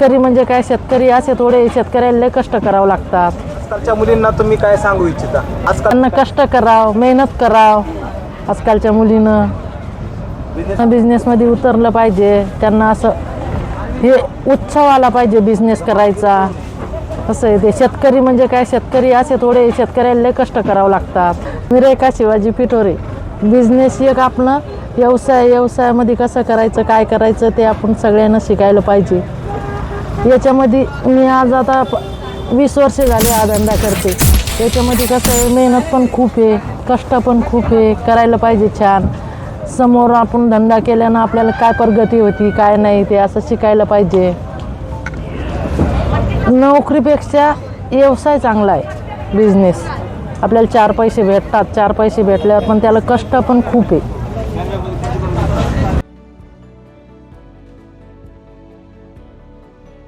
शेतकरी म्हणजे काय? शेतकरी असे थोडे शेतकऱ्याला लय कष्ट करावं लागतात. आजकालच्या मुलींना तुम्ही काय सांगू इच्छिता? आजकाल त्यांना कष्ट करावं मेहनत करावं. आजकालच्या मुलीनं बिझनेसमध्ये उतरलं पाहिजे. त्यांना असं हे उत्सव आला पाहिजे बिझनेस करायचा. असं आहे ते. शेतकरी म्हणजे काय? शेतकरी असे थोडे शेतकऱ्याला लय कष्ट करावं लागतात. मी रेखा शिवाजी पिठोरे बिझनेस एक आपलं व्यवसाय व्यवसायामध्ये कसं करायचं काय करायचं ते आपण सगळ्यांना शिकायला पाहिजे. याच्यामध्ये मी आज आता प- वीस वर्षे झाले हा धंदा करते. याच्यामध्ये कसं मेहनत पण खूप आहे कष्ट पण खूप आहे करायला पाहिजे छान. समोर आपण धंदा केल्यानं आपल्याला काय प्रगती होती काय नाही ते असं शिकायला पाहिजे. नोकरीपेक्षा व्यवसाय चांगला आहे बिझनेस आपल्याला चार पैसे भेटतात चार पैसे भेटल्यावर पण त्याला कष्ट पण खूप आहे.